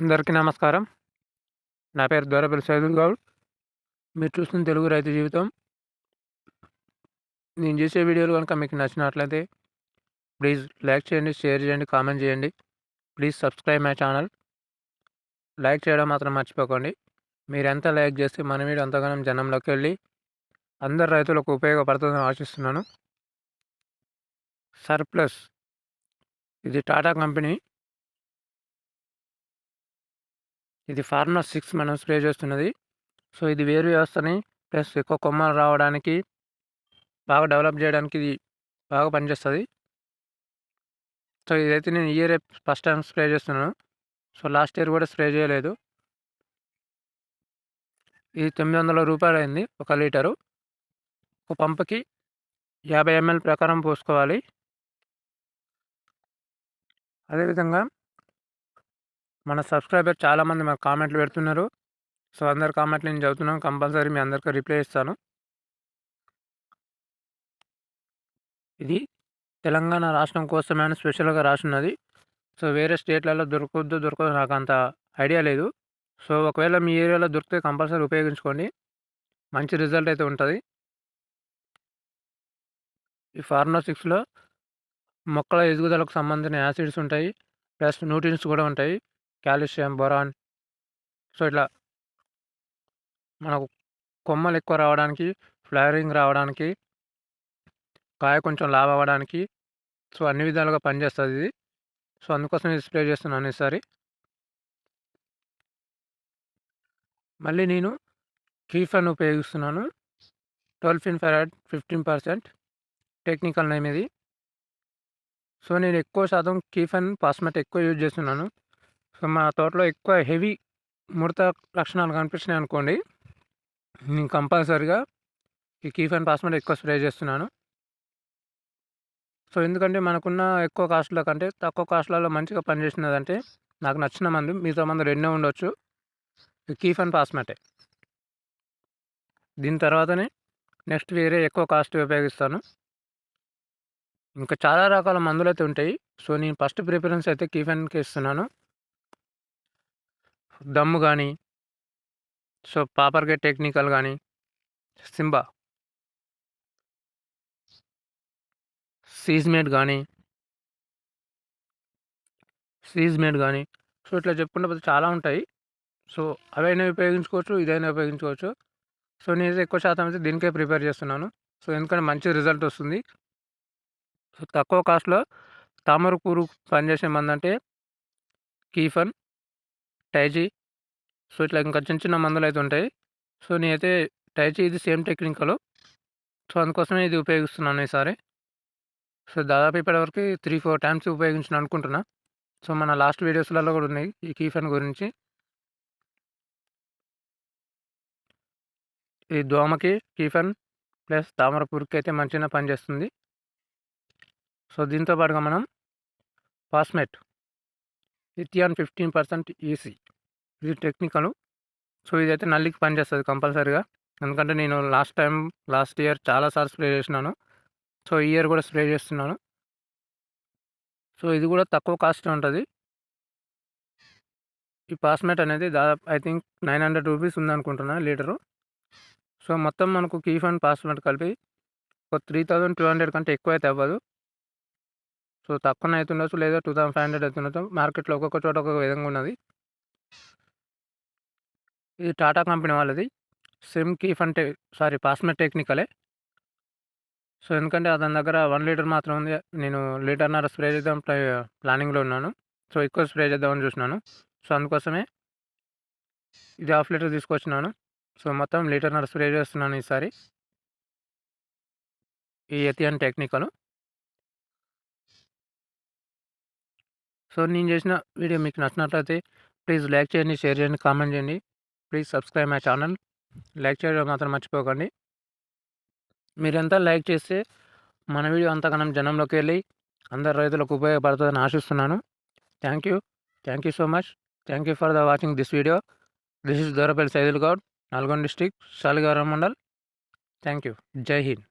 అందరికీ నమస్కారం. నా పేరు దొరపల్లి సైదుల్ గౌడ్. మీరు చూస్తున్న తెలుగు రైతు జీవితం. నేను చేసే వీడియోలు కనుక మీకు నచ్చినట్లయితే ప్లీజ్ లైక్ చేయండి షేర్ చేయండి కామెంట్ చేయండి. Please subscribe my channel. Like చేయడం మాత్రం మర్చిపోకండి. మీరు ఎంత లైక్ చేస్తే మన వీడియో అంతగానం జనంలోకి వెళ్ళి అందరు రైతులకు ఉపయోగపడుతుందని ఆశిస్తున్నాను. సర్ప్లస్. ఇది టాటా కంపెనీ. ఇది ఫార్మర్ సిక్స్ మనం స్ప్రే చేస్తున్నది. సో ఇది వేరు వ్యవస్థని ప్లస్ ఎక్కువ కొమ్మలు రావడానికి బాగా డెవలప్ చేయడానికి ఇది బాగా పనిచేస్తుంది. సో ఇదైతే నేను ఇయర్ ఫస్ట్ టైం స్ప్రే చేస్తున్నాను. సో లాస్ట్ ఇయర్ కూడా స్ప్రే చేయలేదు. ఇది తొమ్మిది వందల రూపాయలు అయింది ఒక లీటరు. ఒక పంపకి యాభై ఎంఎల్ ప్రకారం పోసుకోవాలి. అదేవిధంగా మన సబ్స్క్రైబర్ చాలామంది మాకు కామెంట్లు పెడుతున్నారు. సో అందరు కామెంట్లు నేను చదువుతున్నాను. కంపల్సరీ మీ అందరికీ రిప్లై ఇస్తాను. ఇది తెలంగాణ రాష్ట్రం కోసమే స్పెషల్గా రాసున్నది. సో వేరే స్టేట్లలో దొరకద్దు దొరకదు నాకు అంత ఐడియా లేదు. సో ఒకవేళ మీ ఏరియాలో దొరికితే కంపల్సరీ ఉపయోగించుకోండి. మంచి రిజల్ట్ అయితే ఉంటుంది. ఈ ఫార్మా సిక్స్లో మొక్కల ఎదుగుదలకు సంబంధించిన యాసిడ్స్ ఉంటాయి. ప్లస్ న్యూట్రియన్స్ కూడా ఉంటాయి. Calcium boron. సో ఇట్లా మనకు కొమ్మలు ఎక్కువ రావడానికి ఫ్లవరింగ్ రావడానికి కాయ కొంచెం లాభ అవ్వడానికి సో అన్ని విధాలుగా పనిచేస్తుంది ఇది. సో అందుకోసం ఇది స్ప్రే చేస్తున్నాను ఈసారి. మళ్ళీ నేను కీఫన్ ఉపయోగిస్తున్నాను. టోల్ఫిన్ ఫెరాయిడ్ ఫిఫ్టీన్ పర్సెంట్ టెక్నికల్ నేమ్ ఇది. సో నేను ఎక్కువ శాతం కీఫన్ పాస్మెట్ ఎక్కువ యూజ్ చేస్తున్నాను. సో మా తోటలో ఎక్కువ హెవీ ముడత లక్షణాలు కనిపించినాయి అనుకోండి నేను కంపల్సరిగా ఈ కీఫ్ అండ్ పాస్మెంట్ ఎక్కువ స్ప్రే చేస్తున్నాను. సో ఎందుకంటే మనకున్న ఎక్కువ కాస్ట్ల కంటే తక్కువ కాస్ట్లలో మంచిగా పనిచేసినదంటే నాకు నచ్చిన మంది మిగతా మంది రెండే ఉండొచ్చు. ఈ కీఫ్ అండ్ పాస్మెటే దీని తర్వాతనే నెక్స్ట్ వేరే ఎక్కువ కాస్ట్ ఉపయోగిస్తాను. ఇంకా చాలా రకాల మందులు అయితే ఉంటాయి. సో నేను ఫస్ట్ ప్రిఫరెన్స్ అయితే కీఫెన్కి ఇస్తున్నాను. దమ్ము కానీ సో పాపర్గే టెక్నికల్ కానీ సింబా. సీజ్మేట్ కానీ సీజ్మేట్ కానీ సో ఇట్లా చెప్పుకుంటే పోతే చాలా ఉంటాయి. సో అవైనా ఉపయోగించుకోవచ్చు ఇదైనా ఉపయోగించుకోవచ్చు. సో నేను ఎక్కువ శాతం అయితే దీనికే ప్రిపేర్ చేస్తున్నాను. సో ఎందుకంటే మంచి రిజల్ట్ వస్తుంది. సో తక్కువ కాస్ట్లో తామర పురుగు పనిచేసే మందంటే కీఫన్. టైజీ సో ఇట్లా ఇంకా చిన్న చిన్న మందులు అయితే ఉంటాయి. సో నేనైతే టైజీ ఇది సేమ్ టెక్నికల్. సో అందుకోసమే ఇది ఉపయోగిస్తున్నాను ఈసారి. సో దాదాపు ఇప్పటివరకు త్రీ ఫోర్ టైమ్స్ ఉపయోగించిన అనుకుంటున్నా. సో మన లాస్ట్ వీడియోస్లలో కూడా ఉన్నాయి ఈ కీఫెన్ గురించి. ఈ దోమకి కీఫెన్ ప్లస్ తామర పురుగుకి అయితే మంచిగా పనిచేస్తుంది. సో దీంతో పాటుగా మనం పాస్మెట్ ఇథియాన్ ఫిఫ్టీన్ పర్సెంట్ ఈసీ ఇది టెక్నికల్ సో ఇదైతే నల్లికి పనిచేస్తుంది కంపల్సరీగా. ఎందుకంటే నేను లాస్ట్ టైం లాస్ట్ ఇయర్ చాలాసార్లు స్ప్రే చేసినాను. సో ఈ ఇయర్ కూడా స్ప్రే చేస్తున్నాను. సో ఇది కూడా తక్కువ కాస్ట్ ఉంటుంది. ఈ పాస్మేట్ అనేది దాదాపు I think nine hundred rupees ఉందనుకుంటున్నా litre. So మొత్తం మనకు కీఫ్ అండ్ పాస్మేట్ కలిపి ఒక త్రీ థౌజండ్ టూ హండ్రెడ్ కంటే ఎక్కువ అయితే అవ్వదు. సో తక్కువ అవుతుండొచ్చు లేదా టూ థౌసండ్ ఫైవ్ హండ్రెడ్ అవుతుండొచ్చు మార్కెట్లో ఒక్కొక్క చోట ఒక్కొక్క విధంగా ఉన్నది. ఇది టాటా కంపెనీ వాళ్ళది. సిమ్ కీఫ్ అంటే సారీ పాస్మెట్ టెక్నికలే. సో ఎందుకంటే అతని దగ్గర వన్ లీటర్ మాత్రం ఉంది. నేను లీటర్న్నర స్ప్రే చేద్దాం ప్లానింగ్లో ఉన్నాను. సో ఎక్కువ స్ప్రే చేద్దామని చూసినాను సో అందుకోసమే ఇది హాఫ్ లీటర్ తీసుకొచ్చినాను. సో మొత్తం లీటర్న్నర స్ప్రే చేస్తున్నాను ఈసారి. ఈ ఎతియన్ టెక్నికలు. సో నేను చేసిన వీడియో మీకు నచ్చినట్లయితే ప్లీజ్ లైక్ చేయండి షేర్ చేయండి కామెంట్ చేయండి. Please subscribe my channel. Like చేయడం మాత్రం మర్చిపోకండి. మీరెంత లైక్ చేస్తే మన వీడియో అంతగానం జనంలోకి వెళ్ళి అందరు రైతులకు ఉపయోగపడుతుందని ఆశిస్తున్నాను. Thank you. Thank you so much. Thank you for the watching this video. This is Dorapalli Saidul Goud Nalgonda district Saligaram mandal. Thank you. Jai Hind.